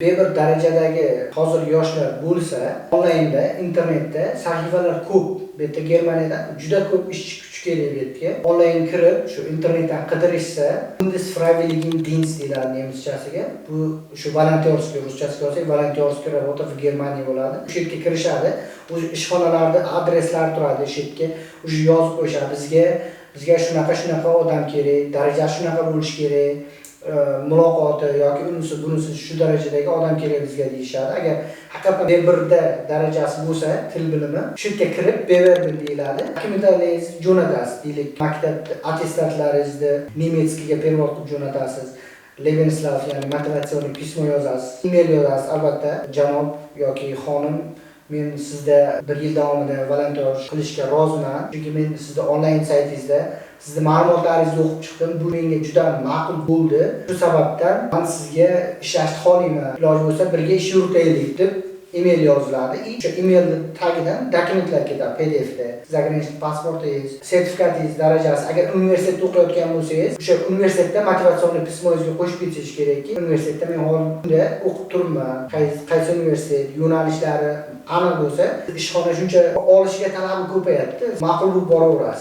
bir darajadagi hozir yoshlar bo'lsa onlaynda internetda sahifalar ko'p. Bu yerda germaniyada juda ko'p ishchi kuch kerak bu yerga. Onlayn kirib shu internetdan qidirishsa bundesfreiwilligendienst deyiladi nemischasiga. Bu shu volontyorskiy ruschasiga olsak volontyorskiy работа в Germaniya bo'ladi. O'sha yerga kirishadi. O'sha ishxonalarni adreslari turadi. O'sha yerga уже yozib qo'yishadi bizga bizga shunaqa shunaqa odam kerak darajasi shunaqa bo'lishi kerak. E, muloqoti yoki unisi bunisi shu darajadagi odam kerak bizga deyishadi. Agar haqiqatdan b birda darajasi bo'lsa til bilimi shu yerga kirib beverdim deyiladi. Dokumentlaringizni jo'natasiz deylik. Maktab attestatlaringizni nemetskiyga перевод qilib jo'natasiz. Lebenslauf ya'ni motivatsion pismo yozasiz email yozasiz. Albatta janob yoki xonim men sizda bir yil davomida volontyor qilishga roziman. Chunki men sizni onlayn saytingizda sizni ma'lumotlaringizni o'qib chiqdim. Bu menga juda ma'qul bo'ldi. Shu sababdan man sizga ishlashni xohlayman iloji bo'lsa birga ish yuritaylik deb email yoziladi и o'sha emailni tagidan dokumentlar ketadi pdfda заграничный pasportingiz sertifikatingiz darajasi. Agar universitetda o'qiyotgan bo'lsangiz o'sha universitetda motivatsion pismoyingizga qo'shib ketishingiz kerakki universitetda men hozir o'qib turibman. Qaysi qaysi universitet yo'nalishlari aniq bo'lsa ishxona shuncha olishiga talabi ko'payapti. Ma'qul bo'lib boraverasiz.